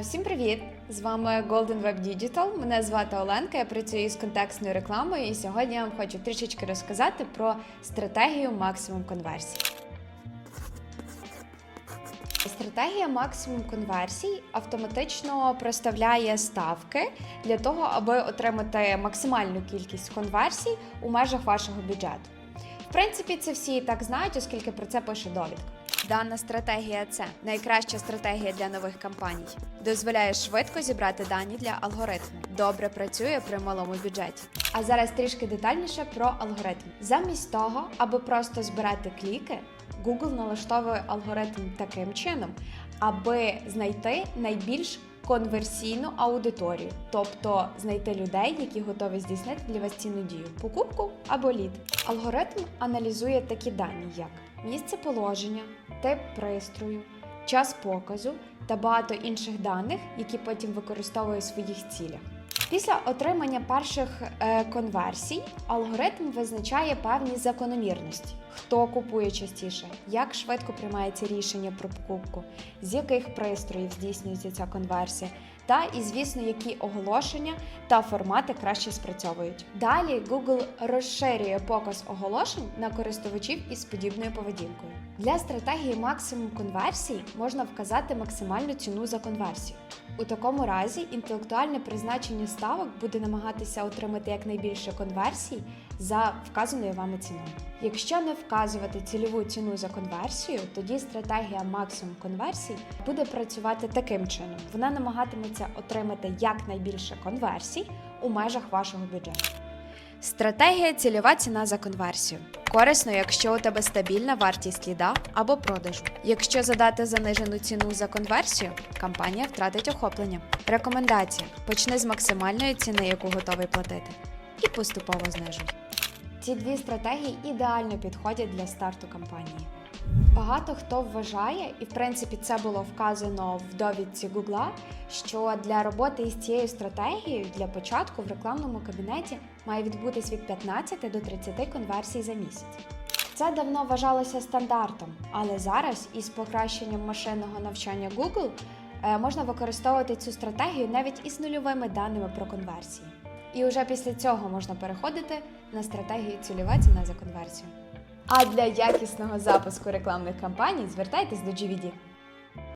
Всім привіт! З вами Golden Web Digital. Мене звати Оленка. Я працюю із контекстною рекламою, і сьогодні я вам хочу трішечки розказати про стратегію максимум конверсій. Стратегія максимум конверсій автоматично проставляє ставки для того, аби отримати максимальну кількість конверсій у межах вашого бюджету. В принципі, це всі і так знають, оскільки про це пише довідка. Дана стратегія це найкраща стратегія для нових кампаній. Дозволяє швидко зібрати дані для алгоритму. Добре працює при малому бюджеті. А зараз трішки детальніше про алгоритм. Замість того, аби просто збирати кліки, Google налаштовує алгоритм таким чином, аби знайти найбільш конверсійну аудиторію, тобто знайти людей, які готові здійснити для вас цінну дію, покупку або лід. Алгоритм аналізує такі дані, як місце положення, тип пристрою, час показу та багато інших даних, які потім використовує у своїх цілях. Після отримання перших е, конверсій алгоритм визначає певні закономірності: хто купує частіше, як швидко приймається рішення про покупку, з яких пристроїв здійснюється ця конверсія, та і звісно, які оголошення та формати краще спрацьовують. Далі Google розширює показ оголошень на користувачів із подібною поведінкою. Для стратегії максимум конверсій можна вказати максимальну ціну за конверсію. У такому разі інтелектуальне призначення ставок буде намагатися отримати якнайбільше конверсій за вказаною вами ціною. Якщо не вказувати цільову ціну за конверсію, тоді стратегія максимум конверсій буде працювати таким чином: вона намагатиметься отримати якнайбільше конверсій у межах вашого бюджету. Стратегія цільова ціна за конверсію. Корисно, якщо у тебе стабільна вартість ліда або продажу. Якщо задати занижену ціну за конверсію, компанія втратить охоплення. Рекомендація: почни з максимальної ціни, яку готовий платити, і поступово знижуй. Ці дві стратегії ідеально підходять для старту кампанії. Багато хто вважає, і в принципі це було вказано в довідці Google, що для роботи із цією стратегією для початку в рекламному кабінеті має відбутись від 15 до 30 конверсій за місяць. Це давно вважалося стандартом, але зараз із покращенням машинного навчання Google е, можна використовувати цю стратегію навіть із нульовими даними про конверсії. І вже після цього можна переходити на стратегію цільова ціна за конверсію. А для якісного запуску рекламних кампаній звертайтесь до GVD.